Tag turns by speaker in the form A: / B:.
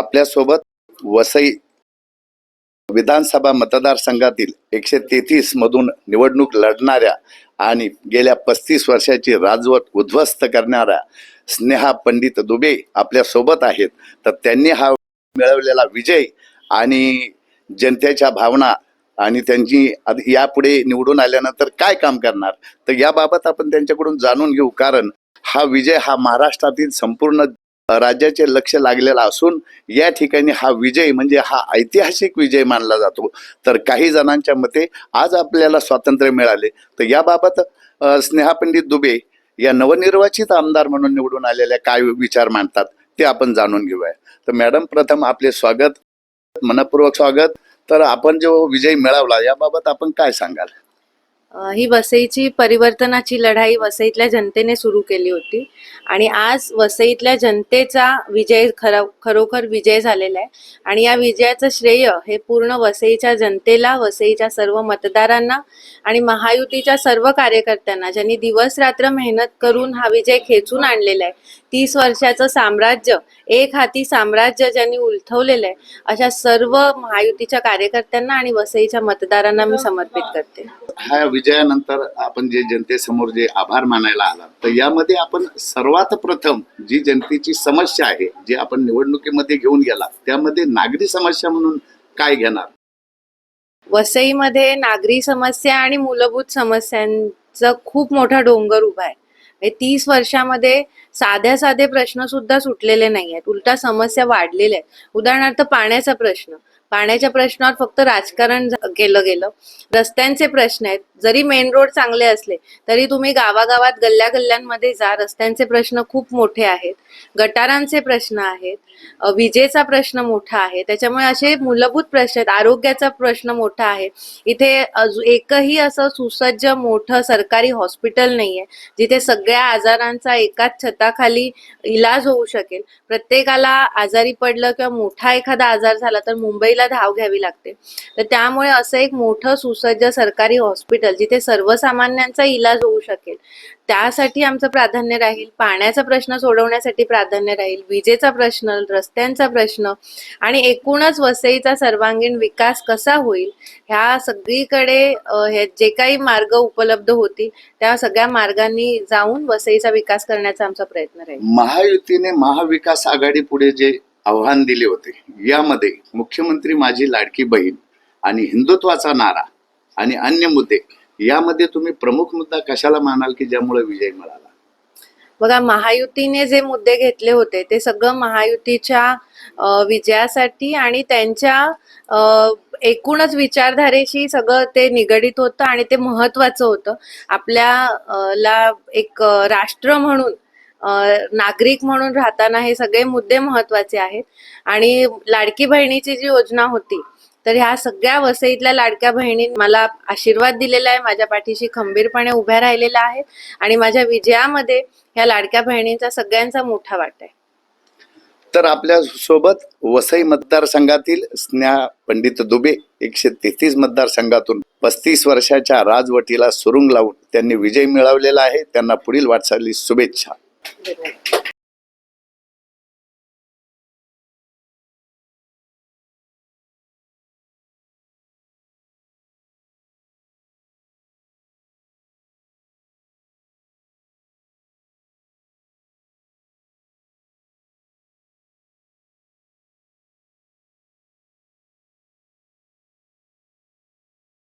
A: आपल्यासोबत वसई विधानसभा मतदारसंघातील एकशे तेहतीस मधून निवडणूक लढणाऱ्या आणि गेल्या पस्तीस वर्षाची राजवट उद्ध्वस्त करणाऱ्या स्नेहा पंडित दुबे आपल्यासोबत आहेत. तर त्यांनी हा मिळवलेला विजय आणि जनतेच्या भावना आणि त्यांची यापुढे निवडून आल्यानंतर काय काम करणार? तर याबाबत आपण त्यांच्याकडून जाणून घेऊ. कारण हा विजय हा महाराष्ट्रातील संपूर्ण राज्याचे लक्ष लागलेलं असून या ठिकाणी हा विजय म्हणजे हा ऐतिहासिक विजय मानला जातो. तर काही जणांच्या मते आज आपल्याला स्वातंत्र्य मिळाले. तर याबाबत स्नेहापंडित स्नेहा पंडित दुबे या नवनिर्वाचित आमदार म्हणून निवडून आलेल्या काय विचार मांडतात ते आपण जाणून घेऊया. तर मॅडम प्रथम आपले स्वागत मनपूर्वक स्वागत. तर आपण जो विजय मिळवला याबाबत आपण काय सांगाल?
B: ही वसईची परिवर्तनाची लढाई वसईतल्या जनतेने सुरू केली होती. आणि आज वसईतल्या जनतेचा विजय खरा खरोखर विजय झालेला आहे. आणि या विजयाचं श्रेय हे पूर्ण वसईच्या जनतेला वसईच्या सर्व मतदारांना आणि महायुतीच्या सर्व कार्यकर्त्यांना ज्यांनी दिवस रात्र मेहनत करून हा विजय खेचून आणलेला आहे. तीस वर्षाचं साम्राज्य एक हाती साम्राज्य ज्यांनी उलथवलेलं आहे अशा सर्व महायुतीच्या कार्यकर्त्यांना आणि वसईच्या मतदारांना मी समर्पित करते.
A: विजयानंतर आपण जे जनतेसमोर जे आभार मानायला आला तर यामध्ये आपण सर्वात प्रथम जी जनतेची समस्या आहे जी आपण निवडणुकीमध्ये घेऊन गेला त्यामध्ये नागरी समस्या म्हणून काय घेणार?
B: वसईमध्ये नागरी समस्या आणि मूलभूत समस्यांचा खूप मोठा डोंगर उभा आहे. तीस वर्षामध्ये साध्या साधे प्रश्न सुद्धा सुटलेले नाही आहेत. उलटा समस्या वाढलेल्या आहेत. उदाहरणार्थ पाण्याचा प्रश्न. पाण्याच्या प्रश्नावर फक्त राजकारण केलं गेलं. रस्त्यांचे प्रश्न आहेत. जरी मेन रोड चांगले असले तरी तुम्ही गावागावात गल्ल्या गल्ल्यांमध्ये जा. रस्त्यांचे प्रश्न खूप मोठे आहेत. गटारांचे प्रश्न आहेत. विजेचा प्रश्न मोठा आहे. त्याच्यामुळे असे मूलभूत प्रश्न आहेत. आरोग्याचा प्रश्न मोठा आहे. इथे अजून एकही असं सुसज्ज मोठं सरकारी हॉस्पिटल नाहीये जिथे सगळ्या आजारांचा एकाच छताखाली इलाज होऊ शकेल. प्रत्येकाला आजारी पडलं किंवा मोठा एखादा आजार झाला तर मुंबईला धाव घ्यावी लागते. तर त्यामुळे असं एक मोठं सुसज्ज सरकारी हॉस्पिटल जिथे सर्वसामान्यांचा इलाज होऊ शकेल. त्यासाठी आमचं प्राधान्य राहील पाण्याचा प्रश्न सोडवण्यासाठी प्राधान्य राहील विजेचा प्रश्न रस्त्यांचा प्रश्न आणि एकूणच वसईचा सर्वांगीण विकास कसा होईल ह्या सगळीकडे हे जे काही मार्ग उपलब्ध होतील त्या सगळ्या मार्गांनी जाऊन वसईचा विकास करण्याचा आमचा प्रयत्न राहील.
A: महायुतीने महाविकास आघाडी पुढे जे आव्हान दिले होते यामध्ये मुख्यमंत्री माझी लाडकी बहीण आणि हिंदुत्वाचा नारा आणि अन्य मुद्दे यामध्ये तुम्ही प्रमुख मुद्दा कशाला मानाल की ज्यामुळे विजय मिळाला?
B: बघा महायुतीने जे मुद्दे घेतले होते ते सगळं महायुतीच्या विजयासाठी आणि त्यांच्या एकूणच विचारधारेशी सगळं ते निगडीत होतं आणि ते महत्वाचं होतं. आपल्या ला एक राष्ट्र म्हणून नागरिक म्हणून राहताना हे सगळे मुद्दे महत्त्वाचे आहेत. आणि लाडकी बहिणीची जी योजना होती तर ह्या सगळ्या वसईतल्या लाडक्या बहिणी मला आशीर्वाद दिलेला आहे माझ्या पाठीशी खंबीरपणे उभ्या राहिलेल्या आहेत आणि माझ्या विजयामध्ये ह्या लाडक्या बहिणींचा सगळ्यांचा मोठा वाटा आहे.
A: तर आपल्यासोबत वसई मतदारसंघातील स्नेहा पंडित दुबे एकशे तेहतीस मतदारसंघातून पस्तीस वर्षाच्या राजवटीला सुरुंग लावून त्यांनी विजय मिळवलेला आहे. त्यांना पुढील वाटचाली शुभेच्छा.